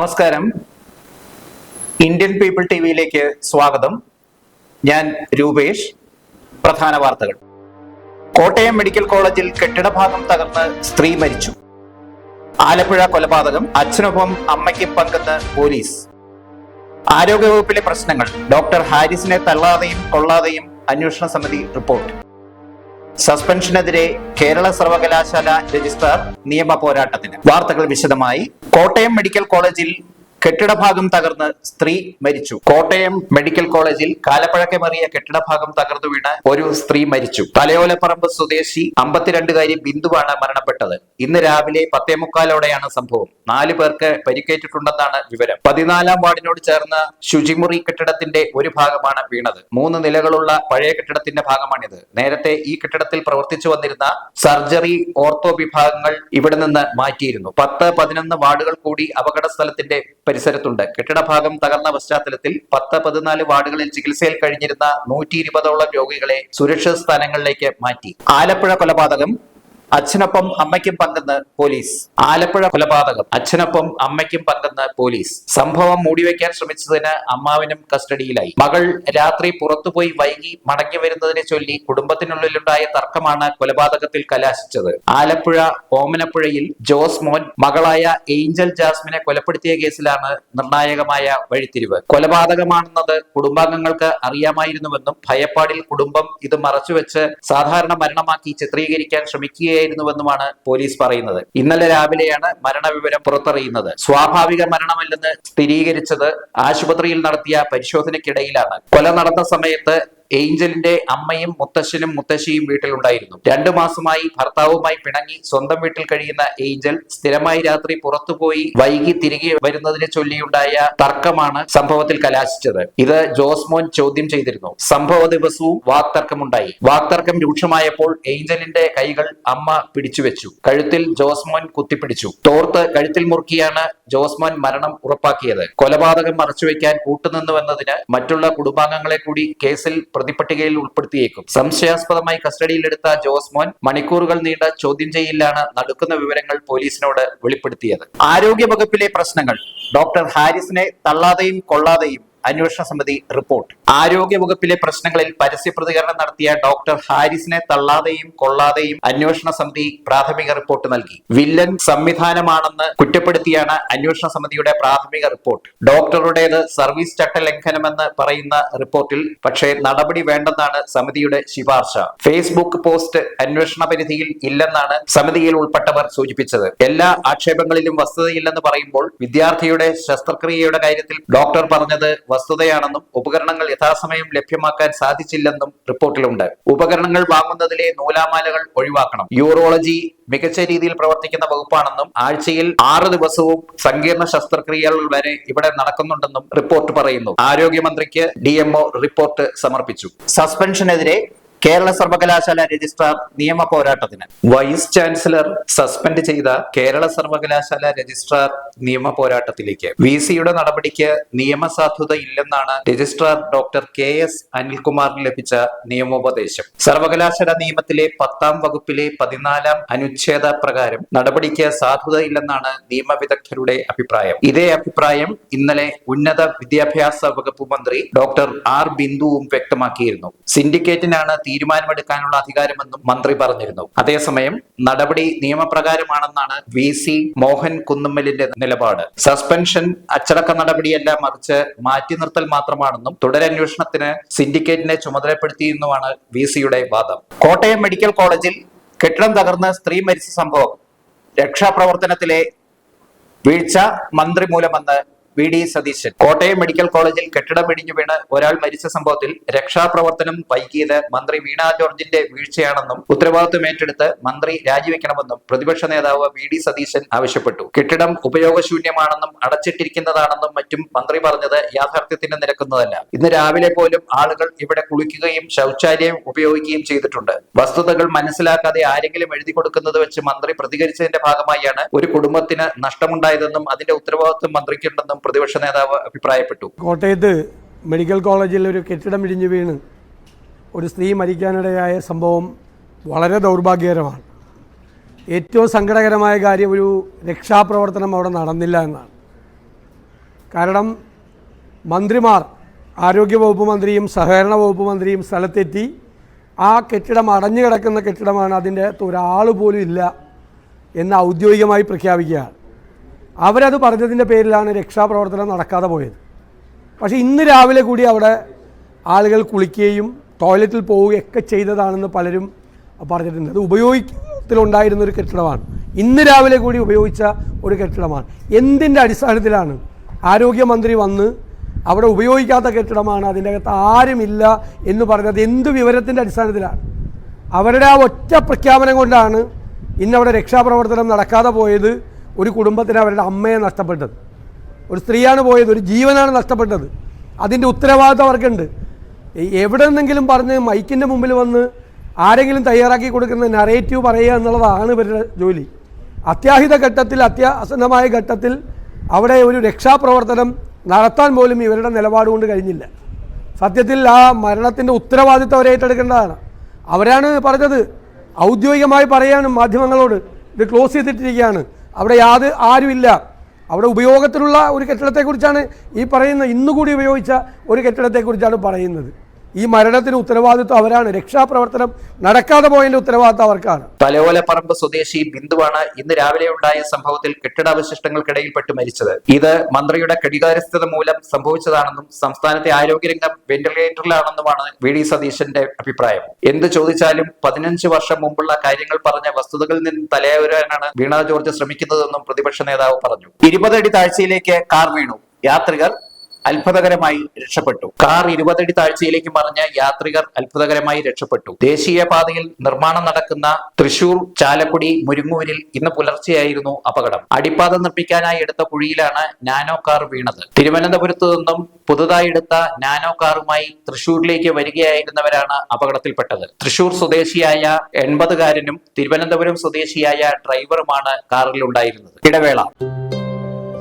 നമസ്കാരം. Indian people T വിയിലേക്ക് സ്വാഗതം. ഞാൻ രൂപേഷ്. പ്രധാന വാർത്തകൾ. കോട്ടയം മെഡിക്കൽ കോളേജിൽ കെട്ടിടഭാഗം തകർന്ന് സ്ത്രീ മരിച്ചു. ആലപ്പുഴ കൊലപാതകം അച്ഛനൊപ്പം അമ്മയ്ക്ക് പങ്കെന്ന് പോലീസ്. ആരോഗ്യവകുപ്പിലെ പ്രശ്നങ്ങൾ ഡോക്ടർ ഹാരിസിനെ തള്ളാതെയും കൊള്ളാതെയും അന്വേഷണ സമിതി റിപ്പോർട്ട്. സസ്പെൻഷനെതിരെ കേരള സർവകലാശാല രജിസ്ട്രാർ നിയമ പോരാട്ടത്തിന്. വാർത്തകൾ വിശദമായി. കോട്ടയം മെഡിക്കൽ കോളേജിൽ കെട്ടിടഭാഗം തകർന്ന് സ്ത്രീ മരിച്ചു. കോട്ടയം മെഡിക്കൽ കോളേജിൽ കാലപ്പഴക്കമേറിയ കെട്ടിടഭാഗം തകർന്നു വീണ് ഒരു സ്ത്രീ മരിച്ചു. തലയോലപ്പറമ്പ് സ്വദേശി അമ്പത്തിരണ്ടുകാരി ബിന്ദുവാണ് മരണപ്പെട്ടത്. ഇന്ന് രാവിലെ പത്തേ മുക്കാലോടെയാണ് സംഭവം. നാല് പേർക്ക് പരിക്കേറ്റിട്ടുണ്ടെന്നാണ് വിവരം. പതിനാലാം വാർഡിനോട് ചേർന്ന ശുചിമുറി കെട്ടിടത്തിന്റെ ഒരു ഭാഗമാണ് വീണത്. മൂന്ന് നിലകളുള്ള പഴയ കെട്ടിടത്തിന്റെ ഭാഗമാണിത്. നേരത്തെ ഈ കെട്ടിടത്തിൽ പ്രവർത്തിച്ചു വന്നിരുന്ന സർജറി ഓർത്തോ വിഭാഗങ്ങൾ ഇവിടെ നിന്ന് മാറ്റിയിരുന്നു. പത്ത് പതിനൊന്ന് വാർഡുകൾ കൂടി അപകട സ്ഥലത്തിന്റെ പരിസരത്തുണ്ട്. കെട്ടിടഭാഗം തകർന്ന പശ്ചാത്തലത്തിൽ പത്ത് പതിനാല് വാർഡുകളിൽ ചികിത്സയിൽ കഴിഞ്ഞിരുന്ന നൂറ്റി ഇരുപതോളം രോഗികളെ സുരക്ഷിത സ്ഥാനങ്ങളിലേക്ക് മാറ്റി. ആലപ്പുഴ കൊലപാതകം അച്ഛനൊപ്പം അമ്മയ്ക്കും പങ്കെന്ന് പോലീസ്. ആലപ്പുഴ കൊലപാതകം. അച്ഛനൊപ്പം അമ്മയ്ക്കും പങ്കെന്ന് പോലീസ്. സംഭവം മൂടിവെക്കാൻ ശ്രമിച്ചതിന് അമ്മാവനും കസ്റ്റഡിയിലായി. മകൾ രാത്രി പുറത്തുപോയി വൈകി മടങ്ങി വരുന്നതിനെ ചൊല്ലി കുടുംബത്തിനുള്ളിലുണ്ടായ തർക്കമാണ് കൊലപാതകത്തിൽ കലാശിച്ചത്. ആലപ്പുഴ ഓമനപ്പുഴയിൽ ജോസ് മോൻ മകളായ ഏഞ്ചൽ ജാസ്മിനെ കൊലപ്പെടുത്തിയ കേസിലാണ് നിർണായകമായ വഴിത്തിരിവ്. കൊലപാതകമാണെന്നത് കുടുംബാംഗങ്ങൾക്ക് അറിയാമായിരുന്നുവെന്നും ഭയപ്പാടിൽ കുടുംബം ഇത് മറച്ചുവെച്ച് സാധാരണ മരണമാക്കി ചിത്രീകരിക്കാൻ ശ്രമിക്കുകയായിരുന്നുവെന്നുമാണ് പോലീസ് പറയുന്നത്. ഇന്നലെ രാവിലെയാണ് മരണവിവരം പുറത്തറിയുന്നത്. സ്വാഭാവിക മരണമല്ലെന്ന് സ്ഥിരീകരിച്ചത് ആശുപത്രിയിൽ നടത്തിയ പരിശോധനയ്ക്കിടയിലാണ്. കൊല നടന്ന സമയത്ത് ഏഞ്ചലിന്റെ അമ്മയും മുത്തശ്ശനും മുത്തശ്ശിയും വീട്ടിലുണ്ടായിരുന്നു. രണ്ടു മാസമായി ഭർത്താവുമായി പിണങ്ങി സ്വന്തം വീട്ടിൽ കഴിയുന്ന ഏഞ്ചൽ സ്ഥിരമായി രാത്രി പുറത്തുപോയി വൈകി തിരികെ വരുന്നതിനെ ചൊല്ലിയുണ്ടായ തർക്കമാണ് സംഭവത്തിൽ കലാശിച്ചത്. ഇത് ജോസ്മോൻ ചോദ്യം ചെയ്തിരുന്നു. സംഭവ ദിവസവും വാക്തർക്കമുണ്ടായി. വാക്തർക്കം രൂക്ഷമായപ്പോൾ ഏഞ്ചലിന്റെ കൈകൾ അമ്മ പിടിച്ചുവെച്ചു. കഴുത്തിൽ ജോസ്മോൻ കുത്തിപ്പിടിച്ചു. തോർത്ത് കഴുത്തിൽ മുറുക്കിയാണ് ജോസ്മോൻ മരണം ഉറപ്പാക്കിയത്. കൊലപാതകം മറച്ചുവെക്കാൻ കൂട്ടുനിന്നുവെന്നതിന് മറ്റുള്ള കുടുംബാംഗങ്ങളെ കൂടി കേസിൽ പ്രതിപട്ടികയിൽ ഉൾപ്പെടുത്തിയേക്കും. സംശയാസ്പദമായി കസ്റ്റഡിയിലെടുത്ത ജോസ് മോൻ മണിക്കൂറുകൾ നീണ്ട ചോദ്യം ചെയ്യലിലാണ് നടക്കുന്ന വിവരങ്ങൾ പോലീസിനോട് വെളിപ്പെടുത്തിയത്. ആരോഗ്യ വകുപ്പിലെ പ്രശ്നങ്ങൾ. ഡോക്ടർ ഹാരിസിനെ തള്ളാതെയും കൊള്ളാതെയും അന്വേഷണ സമിതി റിപ്പോർട്ട്. ആരോഗ്യ വകുപ്പിലെ പ്രശ്നങ്ങളിൽ പരസ്യ പ്രതികരണം നടത്തിയ ഡോക്ടർ ഹാരിസിനെ തള്ളാതെയും കൊള്ളാതെയും അന്വേഷണ സമിതി പ്രാഥമിക റിപ്പോർട്ട് നൽകി. വില്ലൻ സംവിധാനമാണെന്ന് കുറ്റപ്പെടുത്തിയാണ് അന്വേഷണ സമിതിയുടെ പ്രാഥമിക റിപ്പോർട്ട്. ഡോക്ടറുടേത് സർവീസ് ചട്ട ലംഘനമെന്ന് പറയുന്ന റിപ്പോർട്ടിൽ പക്ഷേ നടപടി വേണ്ടെന്നാണ് സമിതിയുടെ ശുപാർശ. ഫേസ്ബുക്ക് പോസ്റ്റ് അന്വേഷണ പരിധിയിൽ ഇല്ലെന്നാണ് സമിതിയിൽ ഉൾപ്പെട്ടവർ സൂചിപ്പിച്ചത്. എല്ലാ ആക്ഷേപങ്ങളിലും വസ്തുതയില്ലെന്ന് പറയുമ്പോൾ വിദ്യാർത്ഥിയുടെ ശസ്ത്രക്രിയയുടെ കാര്യത്തിൽ ഡോക്ടർ പറഞ്ഞത് വസ്തുതയാണെന്നും ഉപകരണങ്ങൾ യഥാസമയം ലഭ്യമാക്കാൻ സാധിച്ചില്ലെന്നും റിപ്പോർട്ടിലുണ്ട്. ഉപകരണങ്ങൾ വാങ്ങുന്നതിലെ നൂലാമാലകൾ ഒഴിവാക്കണം. യൂറോളജി മികച്ച രീതിയിൽ പ്രവർത്തിക്കുന്ന വകുപ്പാണെന്നും ആഴ്ചയിൽ ആറ് ദിവസവും സങ്കീർണ ശസ്ത്രക്രിയകൾ വരെ ഇവിടെ നടക്കുന്നുണ്ടെന്നും റിപ്പോർട്ട് പറയുന്നു. ആരോഗ്യമന്ത്രിക്ക് ഡി റിപ്പോർട്ട് സമർപ്പിച്ചു. സസ്പെൻഷനെതിരെ കേരള സർവകലാശാല രജിസ്ട്രാർ നിയമ പോരാട്ടത്തിന്. വൈസ് ചാൻസലർ സസ്പെൻഡ് ചെയ്ത കേരള സർവകലാശാല രജിസ്ട്രാർ നിയമ പോരാട്ടത്തിലേക്ക്. വി സിയുടെ നടപടിക്ക് നിയമസാധുത ഇല്ലെന്നാണ് രജിസ്ട്രാർ ഡോക്ടർ കെ എസ് അനിൽകുമാറിന് ലഭിച്ച നിയമോപദേശം. സർവകലാശാല നിയമത്തിലെ പത്താം വകുപ്പിലെ പതിനാലാം അനുച്ഛേദ പ്രകാരം നടപടിക്ക് സാധുത ഇല്ലെന്നാണ് നിയമവിദഗ്ധരുടെ അഭിപ്രായം. ഇതേ അഭിപ്രായം ഇന്നലെ ഉന്നത വിദ്യാഭ്യാസ വകുപ്പ് മന്ത്രി ഡോക്ടർ ആർ ബിന്ദുവും വ്യക്തമാക്കിയിരുന്നു. സിൻഡിക്കേറ്റിനാണ് തീരുമാനമെടുക്കാനുള്ള അധികാരമെന്നും മന്ത്രി പറഞ്ഞിരുന്നു. അതേസമയം നടപടി നിയമപ്രകാരമാണെന്നാണ് വി സി മോഹൻ കുന്നുമ്മലിന്റെ നിലപാട്. സസ്പെൻഷൻ അച്ചടക്ക നടപടിയല്ല മറിച്ച് മാറ്റി നിർത്തൽ മാത്രമാണെന്നും തുടരന്വേഷണത്തിന് സിൻഡിക്കേറ്റിനെ ചുമതലപ്പെടുത്തിയെന്നുമാണ് വി സിയുടെ വാദം. കോട്ടയം മെഡിക്കൽ കോളേജിൽ കെട്ടിടം തകർന്ന് സ്ത്രീ മരിച്ച സംഭവം രക്ഷാപ്രവർത്തനത്തിലെ വീഴ്ച മന്ത്രി മൂലമെന്ന് V D Satheesan. Kottayam medical കോളേജിൽ കെട്ടിടം ഇടിഞ്ഞു വീണ് ഒരാൾ മരിച്ച സംഭവത്തിൽ രക്ഷാപ്രവർത്തനം വൈകിയത് മന്ത്രി വീണ ജോർജിന്റെ വീഴ്ചയാണെന്നും ഉത്തരവാദിത്വം ഏറ്റെടുത്ത് മന്ത്രി രാജിവെക്കണമെന്നും പ്രതിപക്ഷ നേതാവ് വി ഡി സതീശൻ ആവശ്യപ്പെട്ടു. കെട്ടിടം ഉപയോഗശൂന്യമാണെന്നും അടച്ചിട്ടിരിക്കുന്നതാണെന്നും മറ്റും മന്ത്രി പറഞ്ഞത് യാഥാർത്ഥ്യത്തിന് നിരക്കുന്നതല്ല. ഇന്ന് രാവിലെ പോലും ആളുകൾ ഇവിടെ കുളിക്കുകയും ശൗചാലയം ഉപയോഗിക്കുകയും ചെയ്തിട്ടുണ്ട്. വസ്തുതകൾ മനസ്സിലാക്കാതെ ആരെങ്കിലും എഴുതി കൊടുക്കുന്നത് വെച്ച് മന്ത്രി പ്രതികരിച്ചതിന്റെ ഭാഗമായാണ് ഒരു കുടുംബത്തിന് നഷ്ടമുണ്ടായതെന്നും അതിന്റെ ഉത്തരവാദിത്വം മന്ത്രിക്കുണ്ടെന്നും പ്രതിപക്ഷ നേതാവ് അഭിപ്രായപ്പെട്ടു. കോട്ടയത്ത് മെഡിക്കൽ കോളേജിൽ ഒരു കെട്ടിടം ഇടിഞ്ഞു വീണ് ഒരു സ്ത്രീ മരിക്കാനിടയായ സംഭവം വളരെ ദൗർഭാഗ്യകരമാണ്. ഏറ്റവും സങ്കടകരമായ കാര്യം ഒരു രക്ഷാപ്രവർത്തനം അവിടെ നടന്നില്ല എന്നാണ്. കാരണം മന്ത്രിമാർ ആരോഗ്യവകുപ്പ് മന്ത്രിയും സഹകരണ വകുപ്പ് മന്ത്രിയും സ്ഥലത്തെത്തി ആ കെട്ടിടം അടഞ്ഞു കിടക്കുന്ന കെട്ടിടമാണ് അതിന്റെ അകത്ത് ഒരാൾ പോലും ഇല്ല എന്ന് ഔദ്യോഗികമായി പ്രഖ്യാപിക്കുകയാണ്. അവരത് പറഞ്ഞതിന്റെ പേരിലാണ് രക്ഷാപ്രവർത്തനം നടക്കാതെ പോയത്. പക്ഷേ ഇന്ന് രാവിലെ കൂടി അവിടെ ആളുകൾ കുളിക്കുകയും ടോയ്ലറ്റിൽ പോവുകയൊക്കെ ചെയ്തതാണെന്ന് പലരും പറഞ്ഞിട്ടുണ്ട്. അത് ഉപയോഗത്തിലുണ്ടായിരുന്ന ഒരു കെട്ടിടമാണ്. ഇന്ന് രാവിലെ കൂടി ഉപയോഗിച്ച ഒരു കെട്ടിടമാണ്. എന്തിന്റെ അടിസ്ഥാനത്തിലാണ് ആരോഗ്യമന്ത്രി വന്ന് അവിടെ ഉപയോഗിക്കാത്ത കെട്ടിടമാണ് അതിന്റെ അകത്ത് ആരുമില്ല എന്ന് പറഞ്ഞത്? എന്ത് വിവരത്തിന്റെ അടിസ്ഥാനത്തിലാണ്? അവരുടെ ആ ഒറ്റ പ്രഖ്യാപനം കൊണ്ടാണ് ഇന്നവിടെ രക്ഷാപ്രവർത്തനം നടക്കാതെ പോയത്. ഒരു കുടുംബത്തിന് അവരുടെ അമ്മയെ നഷ്ടപ്പെട്ടത്. ഒരു സ്ത്രീയാണ് പോയത് ഒരു ജീവനാണ് നഷ്ടപ്പെട്ടത്. അതിന്റെ ഉത്തരവാദിത്വം അവർക്കുണ്ട്. എവിടെ നിന്നെങ്കിലും പറഞ്ഞ് മൈക്കിന്റെ മുമ്പിൽ വന്ന് ആരെങ്കിലും തയ്യാറാക്കി കൊടുക്കുന്ന നറേറ്റീവ് പറയുക എന്നുള്ളതാണ് ഇവരുടെ ജോലി. അത്യാഹിത ഘട്ടത്തിൽ അത്യാസന്നമായ ഘട്ടത്തിൽ അവിടെ ഒരു രക്ഷാപ്രവർത്തനം നടത്താൻ പോലും ഇവരുടെ നിലപാട് കൊണ്ട് കഴിഞ്ഞില്ല. സത്യത്തിൽ ആ മരണത്തിന്റെ ഉത്തരവാദിത്വം അവരെ ഏറ്റെടുക്കേണ്ടതാണ്. അവരാണ് പറഞ്ഞത് ഔദ്യോഗികമായി പറയാനും മാധ്യമങ്ങളോട് ഇത് ക്ലോസ് ചെയ്തിട്ടിരിക്കുകയാണ്. അവിടെ യാത് ആരുമില്ല. അവിടെ ഉപയോഗത്തിലുള്ള ഒരു കെട്ടിടത്തെക്കുറിച്ചാണ് ഈ പറയുന്ന ഇന്നുകൂടി ഉപയോഗിച്ച ഒരു കെട്ടിടത്തെക്കുറിച്ചാണ് പറയുന്നത്. ഈ മരണത്തിന് ഉത്തരവാദിത്വം അവരാണ്. രക്ഷാപ്രവർത്തനം നടക്കാതെ പോയതിന്റെ ഉത്തരവാദിത്വം അവർക്കാണ്. തലയോലപ്പറമ്പ് സ്വദേശി ബിന്ദുവാണ് ഇന്ന് രാവിലെ ഉണ്ടായ സംഭവത്തിൽ കെട്ടിടാവശിഷ്ടങ്ങൾക്കിടയിൽപ്പെട്ട് മരിച്ചത്. ഇത് മന്ത്രിയുടെ കടികാരസ്ഥത മൂലം സംഭവിച്ചതാണെന്നും സംസ്ഥാനത്തെ ആരോഗ്യരംഗം വെന്റിലേറ്ററിലാണെന്നുമാണ് വി ഡി സതീശന്റെ അഭിപ്രായം. എന്ത് ചോദിച്ചാലും പതിനഞ്ച് വർഷം മുമ്പുള്ള കാര്യങ്ങൾ പറഞ്ഞ വസ്തുതകളിൽ നിന്ന് തലയോരാനാണ് വീണ ജോർജ് ശ്രമിക്കുന്നതെന്നും പ്രതിപക്ഷ നേതാവ് പറഞ്ഞു. ഇരുപതടി താഴ്ചയിലേക്ക് കാർ വീണു. യാത്രികർ അത്ഭുതകരമായി രക്ഷപ്പെട്ടു. കാർ ഇരുപതടി താഴ്ചയിലേക്ക് മറിഞ്ഞ യാത്രികർ അത്ഭുതകരമായി രക്ഷപ്പെട്ടു. ദേശീയപാതയിൽ നിർമ്മാണം നടക്കുന്ന തൃശൂർ ചാലക്കുടി മുരിങ്ങൂരിൽ ഇന്ന് പുലർച്ചെയായിരുന്നു അപകടം. അടിപ്പാത നിർമ്മിക്കാനായി എടുത്ത കുഴിയിലാണ് നാനോ കാർ വീണത്. തിരുവനന്തപുരത്തു നിന്നും പുതുതായി എടുത്ത നാനോ കാറുമായി തൃശൂരിലേക്ക് വരികയായിരുന്നവരാണ് അപകടത്തിൽപ്പെട്ടത്. തൃശൂർ സ്വദേശിയായ എൺപതുകാരനും തിരുവനന്തപുരം സ്വദേശിയായ ഡ്രൈവറുമാണ് കാറിലുണ്ടായിരുന്നത്. ഇടവേള.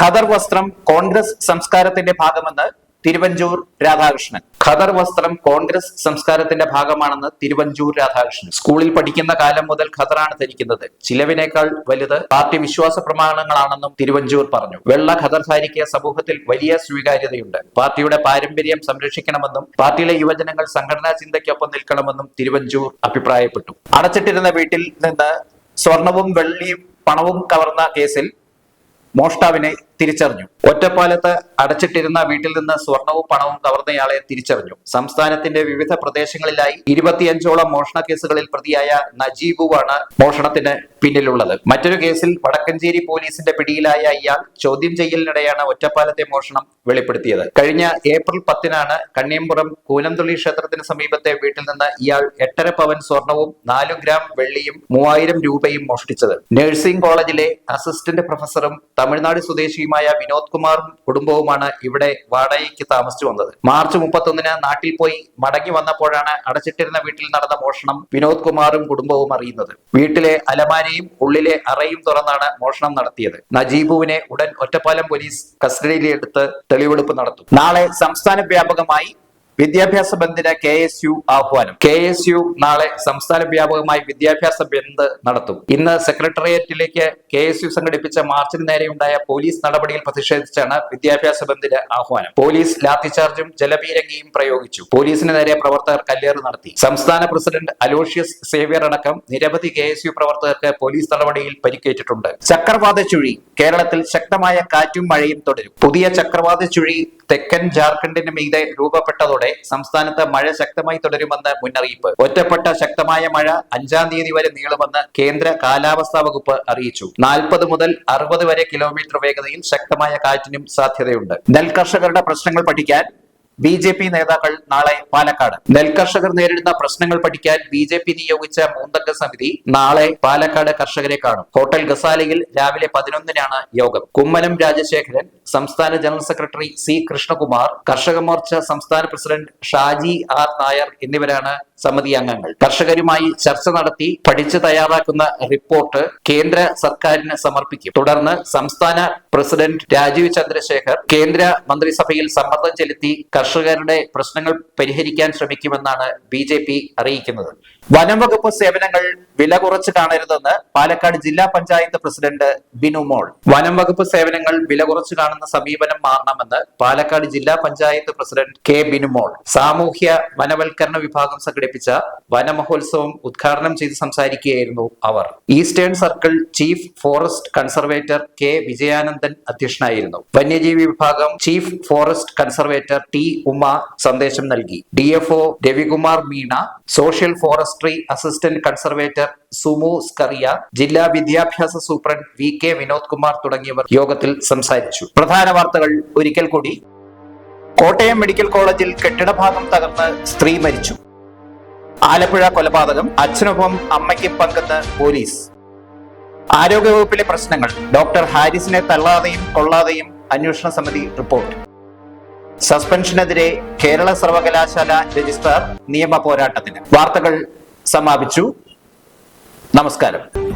ഖദർ വസ്ത്രം കോൺഗ്രസ് സംസ്കാരത്തിന്റെ ഭാഗമെന്ന് തിരുവഞ്ചൂർ രാധാകൃഷ്ണൻ. ഖദർ വസ്ത്രം കോൺഗ്രസ് സംസ്കാരത്തിന്റെ ഭാഗമാണെന്ന് തിരുവഞ്ചൂർ രാധാകൃഷ്ണൻ. സ്കൂളിൽ പഠിക്കുന്ന കാലം മുതൽ ഖദറാണ് ധരിക്കുന്നത്. ചിലവിനേക്കാൾ വലുത് പാർട്ടി വിശ്വാസ പ്രമാണങ്ങളാണെന്നും തിരുവഞ്ചൂർ പറഞ്ഞു. വെള്ള ഖദർ ഖദർധാരിക്ക് സമൂഹത്തിൽ വലിയ സ്വീകാര്യതയുണ്ട്. പാർട്ടിയുടെ പാരമ്പര്യം സംരക്ഷിക്കണമെന്നും പാർട്ടിയിലെ യുവജനങ്ങൾ സംഘടനാ ചിന്തയ്ക്കൊപ്പം നിൽക്കണമെന്നും തിരുവഞ്ചൂർ അഭിപ്രായപ്പെട്ടു. അടച്ചിട്ടിരുന്ന വീട്ടിൽ നിന്ന് സ്വർണവും വെള്ളിയും പണവും കവർന്ന കേസിൽ മോഷ്ടാവിനെ തിരിച്ചറിഞ്ഞു. ഒറ്റപ്പാലത്ത് അടച്ചിട്ടിരുന്ന വീട്ടിൽ നിന്ന് സ്വർണവും പണവും കവർന്നയാളെ തിരിച്ചറിഞ്ഞു. സംസ്ഥാനത്തിന്റെ വിവിധ പ്രദേശങ്ങളിലായി ഇരുപത്തിയഞ്ചോളം മോഷണ കേസുകളിൽ പ്രതിയായ നജീബുവാണ് മോഷണത്തിന് പിന്നിലുള്ളത്. മറ്റൊരു കേസിൽ വടക്കഞ്ചേരി പോലീസിന്റെ പിടിയിലായ ഇയാൾ ചോദ്യം ചെയ്യലിനിടെയാണ് ഒറ്റപ്പാലത്തെ മോഷണം വെളിപ്പെടുത്തിയത്. കഴിഞ്ഞ ഏപ്രിൽ പത്തിനാണ് കണ്ണിയമ്പുറം കൂനന്തുള്ളി ക്ഷേത്രത്തിന് സമീപത്തെ വീട്ടിൽ നിന്ന് ഇയാൾ എട്ടര പവൻ സ്വർണവും നാലു ഗ്രാം വെള്ളിയും മൂവായിരം രൂപയും മോഷ്ടിച്ചത്. നഴ്സിംഗ് കോളേജിലെ അസിസ്റ്റന്റ് പ്രൊഫസറും തമിഴ്നാട് സ്വദേശിയും സ്വദേശിയുമായ വിനോദ് കുമാറും കുടുംബവുമാണ് ഇവിടെ വാടകയ്ക്ക് താമസിച്ചു വന്നത്. മാർച്ച് മുപ്പത്തൊന്നിന് നാട്ടിൽ പോയി മടങ്ങി വന്നപ്പോഴാണ് അടച്ചിട്ടിരുന്ന വീട്ടിൽ നടന്ന മോഷണം വിനോദ് കുമാറും കുടുംബവും അറിയുന്നത്. വീട്ടിലെ അലമാരയും ഉള്ളിലെ അറയും തുറന്നാണ് മോഷണം നടത്തിയത്. നജീബുവിനെ ഉടൻ ഒറ്റപ്പാലം പോലീസ് കസ്റ്റഡിയിലെടുത്ത് തെളിവെടുപ്പ് നടത്തും. നാളെ സംസ്ഥാന വ്യാപകമായി വിദ്യാഭ്യാസ ബന്ദിന് കെ എസ് യു ആഹ്വാനം. കെ എസ് യു നാളെ സംസ്ഥാന വ്യാപകമായി വിദ്യാഭ്യാസ ബന്ദ് നടത്തും. ഇന്ന് സെക്രട്ടേറിയറ്റിലേക്ക് കെ എസ് യു സംഘടിപ്പിച്ച മാർച്ചിന് നേരെയുണ്ടായ പോലീസ് നടപടിയിൽ പ്രതിഷേധിച്ചാണ് വിദ്യാഭ്യാസ ബന്ദിന് ആഹ്വാനം. പോലീസ് ലാത്തിചാർജും ജലപീരങ്കിയും പ്രയോഗിച്ചു. പോലീസിന് നേരെ പ്രവർത്തകർ കല്ലേറ് നടത്തി. സംസ്ഥാന പ്രസിഡന്റ് അലോഷ്യസ് സേവ്യർ അടക്കം നിരവധി കെ എസ് യു പ്രവർത്തകർക്ക് പോലീസ് നടപടിയിൽ പരിക്കേറ്റിട്ടുണ്ട്. ചക്രവാത ചുഴി കേരളത്തിൽ ശക്തമായ കാറ്റും മഴയും തുടരും. പുതിയ ചക്രവാത ചുഴി തെക്കൻ ജാർഖണ്ഡിന് മീതെ രൂപപ്പെട്ടതോടെ സംസ്ഥാനത്ത് മഴ ശക്തമായി തുടരുമെന്ന് മുന്നറിയിപ്പ്. ഒറ്റപ്പെട്ട ശക്തമായ മഴ അഞ്ചാം തീയതി വരെ നീളുമെന്ന് കേന്ദ്ര കാലാവസ്ഥാ വകുപ്പ് അറിയിച്ചു. നാൽപ്പത് മുതൽ അറുപത് വരെ കിലോമീറ്റർ വേഗതയിൽ ശക്തമായ കാറ്റിനും സാധ്യതയുണ്ട്. നെൽകർഷകരുടെ പ്രശ്നങ്ങൾ പഠിക്കാൻ ബി ജെ പി നേതാക്കൾ നാളെ പാലക്കാട്. നെൽകർഷകർ നേരിടുന്ന പ്രശ്നങ്ങൾ പഠിക്കാൻ ബി ജെ പി നിയോഗിച്ച മൂന്നംഗ സമിതി നാളെ പാലക്കാട് കർഷകരെ കാണും. ഹോട്ടൽ ഗസാലയിൽ രാവിലെ പതിനൊന്നിനാണ് യോഗം. കുമ്മനം രാജശേഖരൻ സംസ്ഥാന ജനറൽ സെക്രട്ടറി സി കൃഷ്ണകുമാർ കർഷക മോർച്ച സംസ്ഥാന പ്രസിഡന്റ് ഷാജി ആർ നായർ എന്നിവരാണ് സമിതി അംഗങ്ങൾ. കർഷകരുമായി ചർച്ച നടത്തി പഠിച്ച് തയ്യാറാക്കുന്ന റിപ്പോർട്ട് കേന്ദ്ര സർക്കാരിന് സമർപ്പിക്കും. തുടർന്ന് സംസ്ഥാന പ്രസിഡന്റ് രാജീവ് ചന്ദ്രശേഖർ കേന്ദ്ര മന്ത്രിസഭയിൽ സമ്മർദ്ദം ചെലുത്തി കർഷകരുടെ പ്രശ്നങ്ങൾ പരിഹരിക്കാൻ ശ്രമിക്കുമെന്നാണ് ബി ജെ പി അറിയിക്കുന്നത്. വനം വകുപ്പ് സേവനങ്ങൾ വില കുറച്ച് കാണരുതെന്ന് പാലക്കാട് ജില്ലാ പഞ്ചായത്ത് പ്രസിഡന്റ് ബിനു മോൾ. വനം വകുപ്പ് സേവനങ്ങൾ വില കുറച്ച് കാണുന്ന സമീപനം മാറണമെന്ന് പാലക്കാട് ജില്ലാ പഞ്ചായത്ത് പ്രസിഡന്റ് കെ ബിനു മോൾ. സാമൂഹ്യ വനവൽക്കരണ വിഭാഗം സംഘടിപ്പിച്ച വനമഹോത്സവം ഉദ്ഘാടനം ചെയ്ത് സംസാരിക്കുകയായിരുന്നു അവർ. Eastern circle chief forest conservator K Vijayanandan അധ്യക്ഷനായിരുന്നു. വന്യജീവി വിഭാഗം chief forest conservator T Uma സന്ദേശം നൽകി. D F O Ravikumar Meena social forestry assistant conservator Sumu Skaria ജില്ലാ വിദ്യാഭ്യാസ superintendent V K Vinod Kumar തുടങ്ങിയവർ യോഗത്തിൽ സംസാരിച്ചു. പ്രധാന വാർത്തകൾ ഒരിക്കൽ കൂടി. കോട്ടയം മെഡിക്കൽ കോളേജിൽ കെട്ടിടഭാഗം തകർന്ന് സ്ത്രീ മരിച്ചു. ആലപ്പുഴ കൊലപാതകം അച്ഛനൊപ്പം അമ്മയ്ക്ക് പങ്കെന്ന് പോലീസ്. ആരോഗ്യവകുപ്പിലെ പ്രശ്നങ്ങൾ ഡോക്ടർ ഹാരിസിനെ തള്ളാതെയും കൊള്ളാതെയും അന്വേഷണ സമിതി റിപ്പോർട്ട്. സസ്പെൻഷനെതിരെ കേരള സർവകലാശാല രജിസ്ട്രാർ നിയമ പോരാട്ടത്തിന്. വാർത്തകൾ സമാപിച്ചു. നമസ്കാരം.